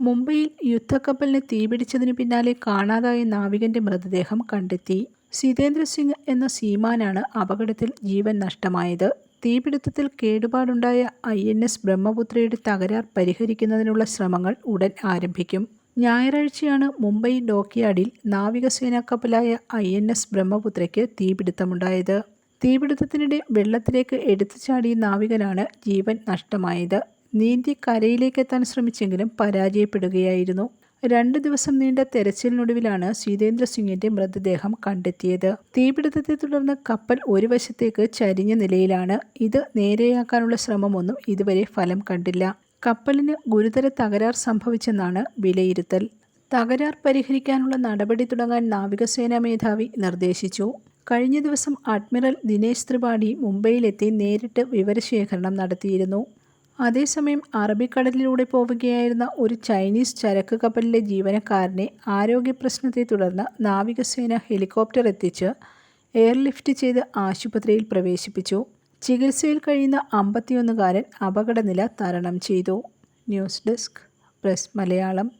മുംബൈയിൽ യുദ്ധക്കപ്പലിന് തീപിടിച്ചതിനു പിന്നാലെ കാണാതായ നാവികന്റെ മൃതദേഹം കണ്ടെത്തി. സിതേന്ദ്ര സിംഗ് എന്ന സീമാനാണ് അപകടത്തിൽ ജീവൻ നഷ്ടമായത്. തീപിടുത്തത്തിൽ കേടുപാടുണ്ടായ ഐ എൻ എസ് ബ്രഹ്മപുത്രയുടെ തകരാർ പരിഹരിക്കുന്നതിനുള്ള ശ്രമങ്ങൾ ഉടൻ ആരംഭിക്കും. ഞായറാഴ്ചയാണ് മുംബൈ ഡോക്യാർഡിൽ നാവികസേനാ കപ്പലായ ഐ എൻ എസ് ബ്രഹ്മപുത്രയ്ക്ക് തീപിടുത്തമുണ്ടായത്. തീപിടുത്തത്തിനിടെ വെള്ളത്തിലേക്ക് എടുത്തു ചാടിയ നാവികനാണ് ജീവൻ നഷ്ടമായത്. നീന്തി കരയിലേക്ക് എത്താൻ ശ്രമിച്ചെങ്കിലും പരാജയപ്പെടുകയായിരുന്നു. രണ്ട് ദിവസം നീണ്ട തെരച്ചിലിനൊടുവിലാണ് സീതേന്ദ്ര സിംഗിന്റെ മൃതദേഹം കണ്ടെത്തിയത്. തീപിടുത്തത്തെ തുടർന്ന് കപ്പൽ ഒരു വശത്തേക്ക് ചരിഞ്ഞ നിലയിലാണ്. ഇത് നേരെയാക്കാനുള്ള ശ്രമമൊന്നും ഇതുവരെ ഫലം കണ്ടില്ല. കപ്പലിന് ഗുരുതര തകരാർ സംഭവിച്ചെന്നാണ് വിലയിരുത്തൽ. തകരാർ പരിഹരിക്കാനുള്ള നടപടി തുടങ്ങാൻ നാവികസേനാ മേധാവി നിർദ്ദേശിച്ചു. കഴിഞ്ഞ ദിവസം അഡ്മിറൽ ദിനേശ് ത്രിപാഠി മുംബൈയിലെത്തി നേരിട്ട് വിവരശേഖരണം നടത്തിയിരുന്നു. അതേസമയം അറബിക്കടലിലൂടെ പോവുകയായിരുന്ന ഒരു ചൈനീസ് ചരക്ക് കപ്പലിലെ ജീവനക്കാരനെ ആരോഗ്യ പ്രശ്നത്തെ തുടർന്ന് നാവികസേന ഹെലികോപ്റ്റർ എത്തിച്ച് എയർലിഫ്റ്റ് ചെയ്ത് ആശുപത്രിയിൽ പ്രവേശിപ്പിച്ചു. ചികിത്സയിൽ കഴിയുന്ന അമ്പത്തിയൊന്നുകാരൻ അപകടനില തരണം ചെയ്തു. News desk press Malayalam.